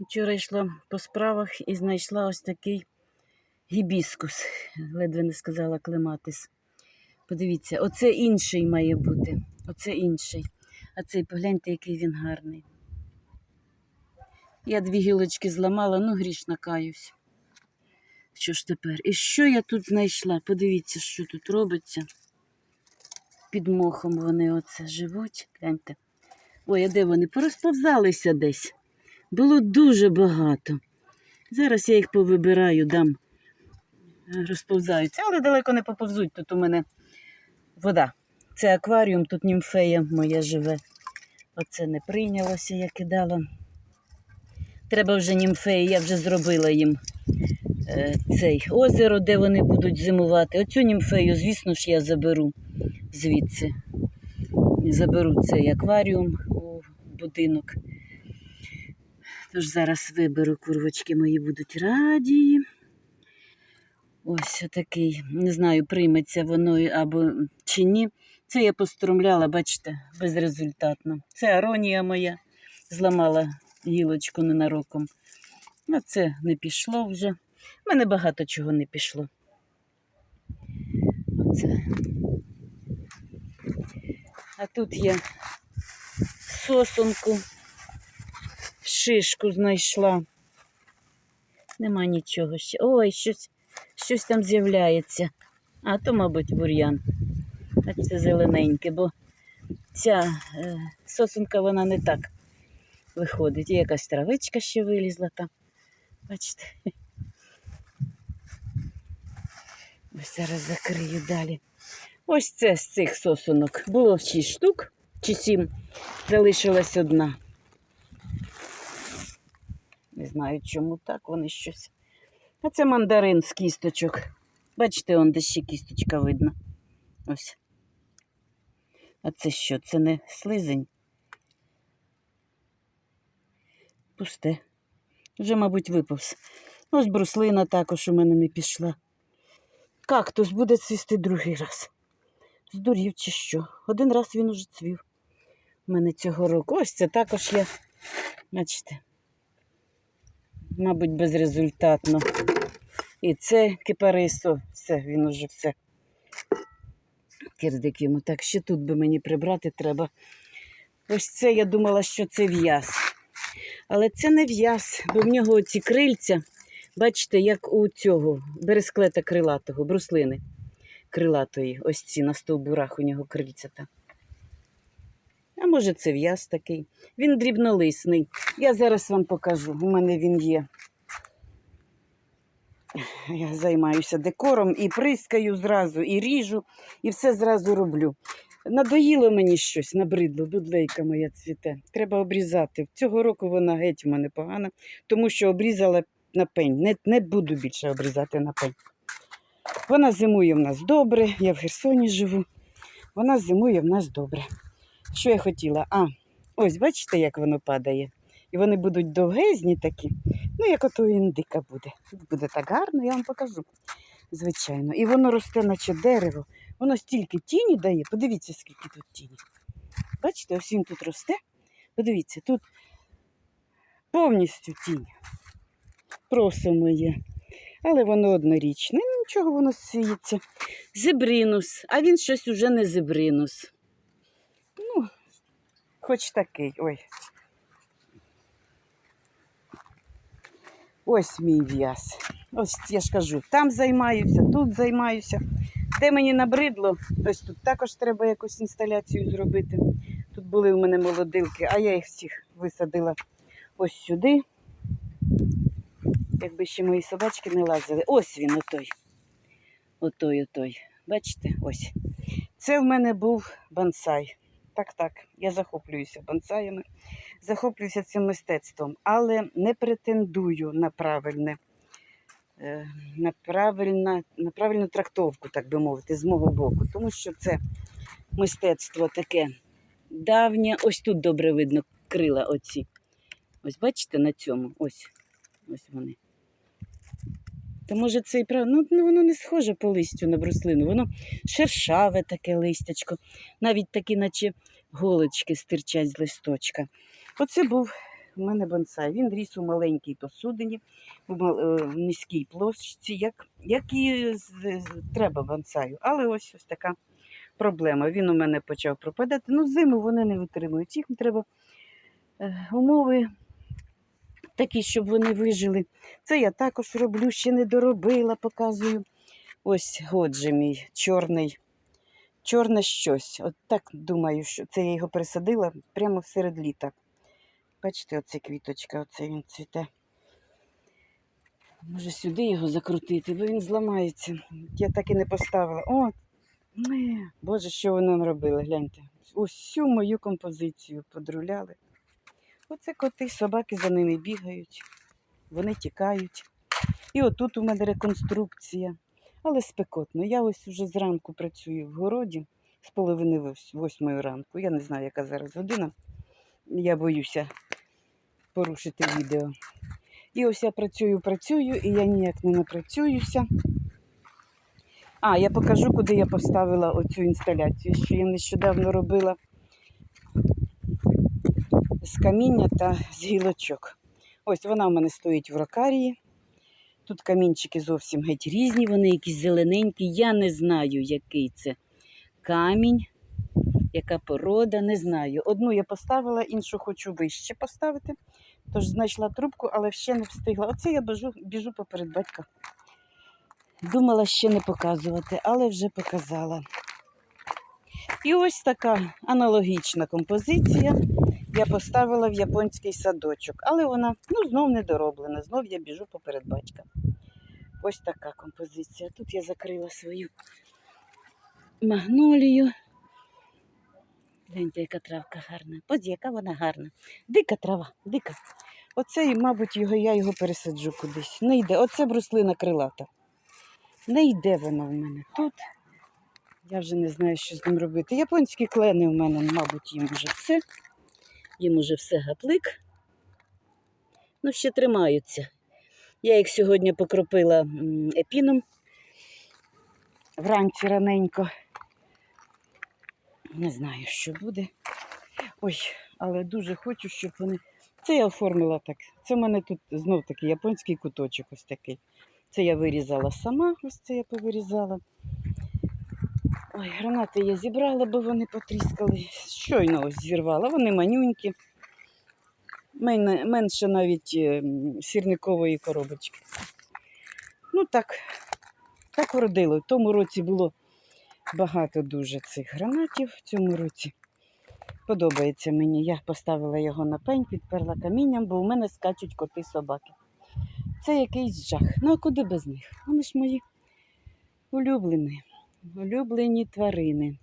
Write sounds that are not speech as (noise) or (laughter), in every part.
Вчора йшла по справах і знайшла ось такий гібіскус. Ледве не сказала клематис. Подивіться, оце інший має бути. Оце інший. А цей погляньте, який він гарний. Я дві гілочки зламала, ну грішна каюсь. Що ж тепер? І що я тут знайшла? Подивіться, що тут робиться. Під мохом вони оце живуть. Гляньте. Ой, а де вони? Порозповзалися десь. Було дуже багато. Зараз я їх повибираю, дам. Розповзаються, але далеко не поповзуть. Тут у мене вода. Це акваріум, тут німфея моя живе. Оце не прийнялося, я кидала. Треба вже німфеї, я вже зробила їм е, цей озеро, де вони будуть зимувати. Оцю німфею, звісно ж, я заберу звідси. Заберу цей акваріум у будинок. Тож зараз виберу курвочки мої будуть раді. Ось отакий. Не знаю, прийметься воно або чи ні. Це я постромляла, бачите, безрезультатно. Це аронія моя. Зламала гілочку ненароком. А це не пішло вже. У мене багато чого не пішло. Оце. А тут я сосунку, шишку знайшла. Нема нічого ще. Ой, щось, щось там з'являється. А то, мабуть, бур'ян. Бачите, зелененьке, бо ця е, сосунка вона не так виходить. І якась травичка ще вилізла там. Бачите. Ось зараз закрию далі. Ось це з цих сосунок. Було 6 штук чи 7. Залишилась одна. Не знаю, чому так, вони щось. А це мандарин з кісточок. Бачите, он де ще кісточка видно. Ось. А це що? Це не слизень? Пусте. Вже, мабуть, виповз. Ось бруслина також у мене не пішла. Кактус буде цвісти другий раз. Здурів чи що? Один раз він уже цвів. У мене цього року. Ось це також я, бачите, мабуть, безрезультатно. І це кипарисо, все, він уже все. Кирдик йому. Так, ще тут би мені прибрати треба. Ось це я думала, що це в'яз. Але це не в'яз, бо в нього ці крильця, бачите, як у цього бересклета крилатого, бруслини крилатої. Ось ці на стовбурах у нього крильця там. А може це в'яз такий. Він дрібнолисний. Я зараз вам покажу. У мене він є. Я займаюся декором і прискаю зразу, і ріжу, і все зразу роблю. Надоїло мені щось, набридло, дудлейка моя цвіте. Треба обрізати. Цього року вона геть у мене погана, тому що обрізала на пень. Не, не буду більше обрізати на пень. Вона зимує в нас добре, я в Херсоні живу. Вона зимує в нас добре. Що я хотіла? А, ось бачите, як воно падає. І вони будуть довгезні такі. Ну, як ото індика буде. Буде так гарно, я вам покажу. Звичайно. І воно росте, наче дерево. Воно стільки тіні дає. Подивіться, скільки тут тіні. Бачите, ось він тут росте. Подивіться, тут повністю тінь. Просимо є. Але воно однорічне. Нічого воно сіється. Зебринус, а він щось уже не зебринус. Хоч такий. Ой. Ось мій в'яз. Ось я ж кажу, там займаюся, тут займаюся. Де мені набридло, ось тут також треба якусь інсталяцію зробити. Тут були у мене молодилки, а я їх всіх висадила ось сюди. Якби ще мої собачки не лазили. Ось він, отой. Отой, отой. Бачите, ось. Це в мене був бонсай. Так, так, я захоплююся бонсаями, захоплююся цим мистецтвом, але не претендую на правильне, е, на, правильна, на правильну трактовку, так би мовити, з мого боку. Тому що це мистецтво таке давнє. Ось тут добре видно крила оці. Ось бачите на цьому? Ось. Ось вони. Та може це і правда. Ну, ну воно не схоже по листю на бруслину, воно шершаве таке листячко, навіть такі, наче голочки стирчать з листочка. Оце був у мене бонсай. Він ріс у маленькій посудині, е, в низькій площці, як, як і треба бонсаю. Але ось ось така проблема. Він у мене почав пропадати. Ну, зиму вони не витримують. Їм треба е, умови такі, щоб вони вижили. Це я також роблю, ще не доробила, показую. Ось годжі мій чорний. Чорне щось. От так думаю, що це я його пересадила прямо серед літа. Бачите, оце квіточка, оце він цвіте. Може сюди його закрутити, бо він зламається. Я так і не поставила. О, Боже, що вони наробили, гляньте. Усю мою композицію подруляли. Оце коти, собаки за ними бігають, вони тікають. І отут у мене реконструкція. Але спекотно. Я ось вже зранку працюю в городі з половини восьмої ранку. Я не знаю, яка зараз година. Я боюся порушити відео. І ось я працюю, працюю, і я ніяк не напрацююся. А, я покажу, куди я поставила оцю інсталяцію, що я нещодавно робила з каміння та з гілочок. Ось вона в мене стоїть в рокарії. Тут камінчики зовсім геть різні, вони якісь зелененькі. Я не знаю, який це камінь, яка порода, не знаю. Одну я поставила, іншу хочу вище поставити. Тож знайшла трубку, але ще не встигла. Оце я біжу, біжу поперед батька. Думала ще не показувати, але вже показала. І ось така аналогічна композиція я поставила в японський садочок, але вона ну, знов не дороблена, знов я біжу поперед батька. Ось така композиція. Тут я закрила свою магнолію. Гляньте, яка травка гарна. Ось яка вона гарна. Дика трава, дика. Оце, мабуть, його, я його пересаджу кудись. Не йде. Оце бруслина крилата. Не йде вона в мене тут. Я вже не знаю, що з ним робити. Японські клени в мене, мабуть, їм вже все. Їм уже все гаплик. Ну, ще тримаються. Я їх сьогодні покропила епіном вранці раненько. Не знаю, що буде. Ой, але дуже хочу, щоб вони. Це я оформила так. Це в мене тут знов таки японський куточок ось такий. Це я вирізала сама, ось це я повирізала. Ой, гранати я зібрала, бо вони потріскали. Щойно ось зірвала. Вони манюнькі. Мен- Менше навіть е, сірникової коробочки. Ну так, так вродило. В тому році було багато дуже цих гранатів. В цьому році подобається мені. Я поставила його на пень, підперла камінням, бо у мене скачуть коти собаки. Це якийсь жах. Ну а куди без них? Вони ж мої улюблені, улюблені тварини.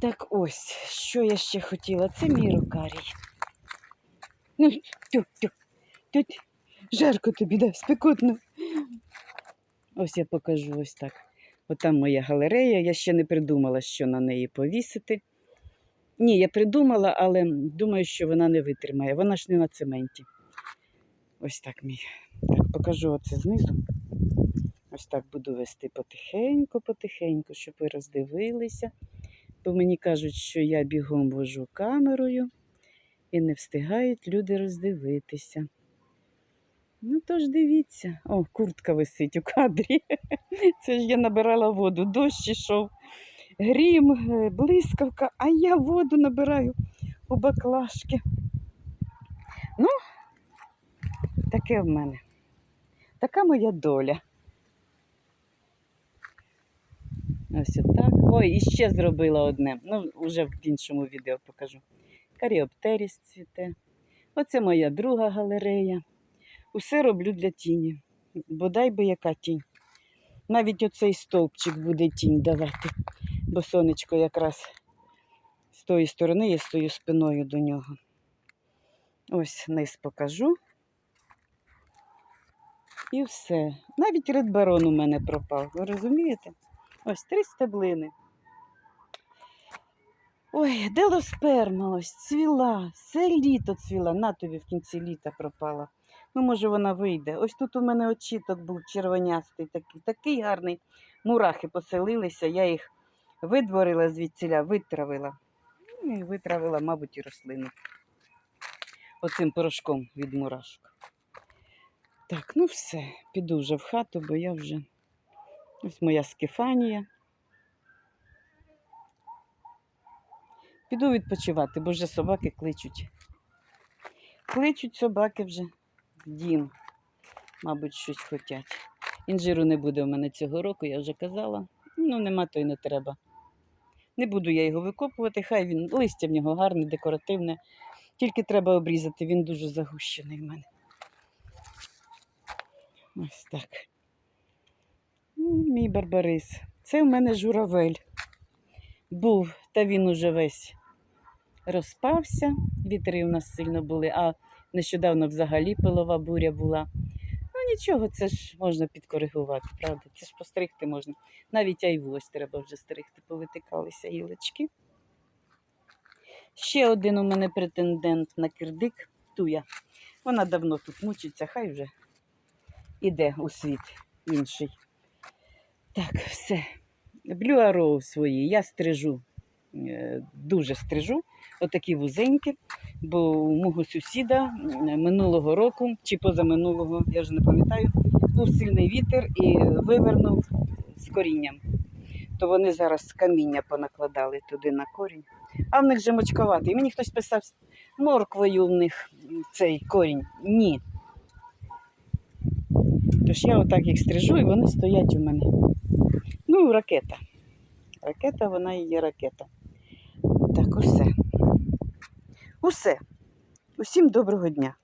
Так ось, що я ще хотіла? Це мій рукарій. Ну, тю, тю, тю, жарко тобі, да, спекотно. Ось я покажу ось так. Отам моя галерея. Я ще не придумала, що на неї повісити. Ні, я придумала, але думаю, що вона не витримає. Вона ж не на цементі. Ось так мій. Так, покажу оце знизу. Ось так буду вести потихеньку, потихеньку, щоб ви роздивилися. Бо мені кажуть, що я бігом вожу камерою і не встигають люди роздивитися. Ну, тож дивіться. О, куртка висить у кадрі. (laughs) Це ж я набирала воду, дощ ішов, грім, е, блискавка, а я воду набираю у баклажки. Ну, таке в мене. Така моя доля. Ось отак. Ой, і ще зробила одне. Ну, вже в іншому відео покажу. Каріоптеріс цвіте. Оце моя друга галерея. Усе роблю для тіні. Бодай би яка тінь. Навіть оцей стовпчик буде тінь давати, бо сонечко якраз з тої сторони я стою спиною до нього. Ось низ покажу. І все. Навіть редбарон у мене пропав. Ви розумієте? Ось три стеблини. Ой, делосперма ось цвіла, все літо цвіла, на тобі в кінці літа пропала. Ну, може, вона вийде. Ось тут у мене очіток був червонястий, такий, такий гарний. Мурахи поселилися, я їх видворила звідсіля, витравила. Ну, і витравила, мабуть, і рослину. оцим порошком від мурашок. Так, ну все, піду вже в хату, бо я вже. Ось моя скефанія. Піду відпочивати, бо вже собаки кличуть. Кличуть собаки вже в дім. Мабуть, щось хочуть. Інжиру не буде в мене цього року, я вже казала. Ну, нема то й не треба. Не буду я його викопувати, хай він листя в нього гарне, декоративне. Тільки треба обрізати, він дуже загущений в мене. Ось так. Мій барбарис. Це в мене журавель. Був, та він уже весь розпався. Вітри у нас сильно були, а нещодавно взагалі пилова буря була. Ну нічого, це ж можна підкоригувати, правда? Це ж постригти можна. Навіть айву ось треба вже стригти, повитикалися гілочки. Ще один у мене претендент на кирдик Туя. Вона давно тут мучиться, хай вже іде у світ інший. Так, все. Блю Arrow свої я стрижу, е, дуже стрижу, отакі вузенькі, бо у мого сусіда минулого року чи позаминулого, я вже не пам'ятаю, був сильний вітер і вивернув з корінням. То вони зараз каміння понакладали туди на корінь. А в них же мочковатий. Мені хтось писав, морквою в них цей корінь. Ні. Тож я отак їх стрижу, і вони стоять у мене. Ну, ракета. Ракета, вона і є ракета. Так, усе. Усе. Усім доброго дня.